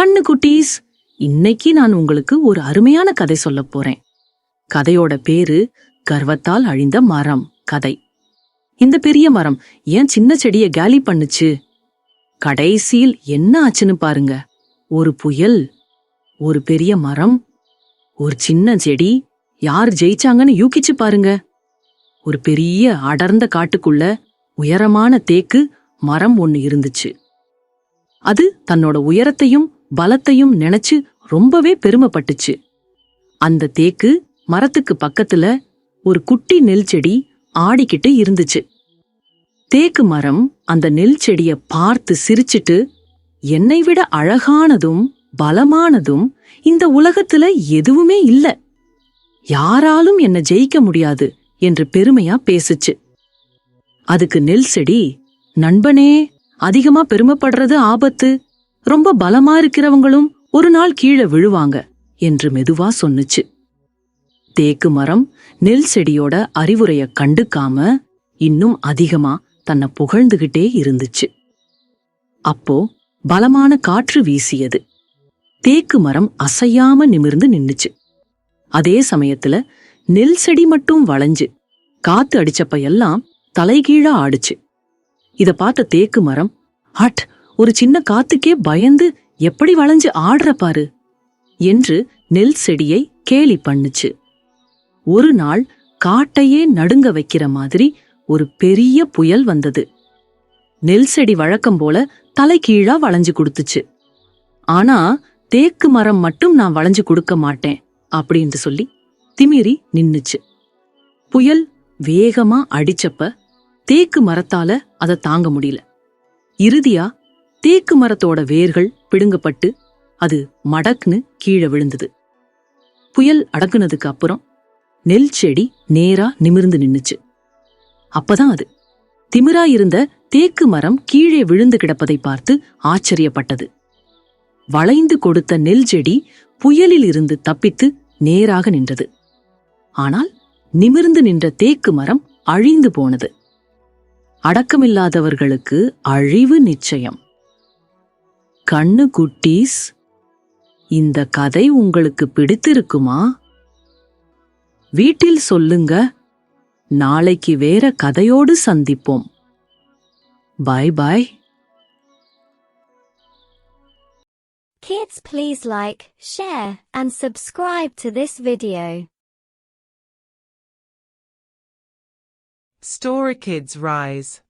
கண்ணு குட்டீஸ் இன்னைக்கு நான் உங்களுக்கு ஒரு அருமையான கதை சொல்ல போறேன். கதையோட பேரு கர்வத்தால் அழிந்த மரம் கதை. இந்த பெரிய மரம் ஏன் சின்ன செடிய கேலி பண்ணுச்சு? கடைசியில் என்ன ஆச்சுன்னு பாருங்க. ஒரு புயல் ஒரு பெரிய மரம் ஒரு சின்ன செடி யார் ஜெயிச்சாங்கன்னு யூகிச்சு பாருங்க. ஒரு பெரிய அடர்ந்த காட்டுக்குள்ள உயரமான தேக்கு மரம் ஒன்னு இருந்துச்சு. அது தன்னோட உயரத்தையும் பலத்தையும் நினைச்சு ரொம்பவே பெருமைப்பட்டுச்சு. அந்த தேக்கு மரத்துக்கு பக்கத்துல ஒரு குட்டி நெல் செடி ஆடிக்கிட்டு இருந்துச்சு. தேக்கு மரம் அந்த நெல் செடிய பார்த்து சிரிச்சிட்டு என்னை விட அழகானதும் பலமானதும் இந்த உலகத்துல எதுவுமே இல்ல. யாராலும் என்ன ஜெயிக்க முடியாது என்று பெருமையா பேசுச்சு. அதுக்கு நெல் செடி நண்பனே அதிகமா பெருமைப்படுறது ஆபத்து. ரொம்ப பலமா இருக்கிறவங்களும் ஒரு நாள் கீழே விழுவாங்க என்று மெதுவா சொன்னுச்சு. தேக்கு மரம் நெல் செடியோட அறிவுரைய கண்டுக்காம இன்னும் அதிகமா தன்னை புகழ்ந்துகிட்டே இருந்துச்சு. அப்போ பலமான காற்று வீசியது. தேக்கு மரம் அசையாம நிமிர்ந்து நின்னுச்சு. அதே சமயத்துல நெல் செடி மட்டும் வளைஞ்சு காத்து அடிச்சப்ப எல்லாம் தலைகீழா ஆடுச்சு. இத பார்த்த தேக்கு மரம் ஹட் ஒரு சின்ன காத்துக்கே பயந்து எப்படி வளைஞ்சு ஆடுற பாரு என்று நெல் செடியை கேலி பண்ணுச்சு. ஒரு நாள் காட்டையே நடுங்க வைக்கிற மாதிரி ஒரு பெரிய புயல் வந்தது. நெல் செடி வழக்கம் போல தலைகீழா வளைஞ்சு கொடுத்துச்சு. ஆனா தேக்கு மரம் மட்டும் நான் வளைஞ்சு கொடுக்க மாட்டேன் அப்படின்னு சொல்லி திமிரி நின்னுச்சு. புயல் வேகமா அடிச்சப்ப தேக்கு மரத்தால அதை தாங்க முடியல. இறுதியா தேக்கு மரத்தோட வேர்கள் பிடுங்கப்பட்டு அது மடக்குன்னு கீழே விழுந்தது. புயல் அடக்குனதுக்கு அப்புறம் நெல் செடி நேரா நிமிர்ந்து நின்னுச்சு. அப்பதான் அது திமிரா இருந்த தேக்கு மரம் கீழே விழுந்து கிடப்பதை பார்த்து ஆச்சரியப்பட்டது. வளைந்து கொடுத்த நெல் செடி புயலில் இருந்து தப்பித்து நேராக நின்றது. ஆனால் நிமிர்ந்து நின்ற தேக்கு மரம் அழிந்து போனது. அடக்கமில்லாதவர்களுக்கு அழிவு நிச்சயம். கண்ணு குட்டீஸ் இந்த கதை உங்களுக்கு பிடித்திருக்குமா? வீட்டில் சொல்லுங்க. நாளைக்கு வேற கதையோடு சந்திப்போம். பாய் பாய் Kids please like, share and subscribe to this video. Story Kids Rise.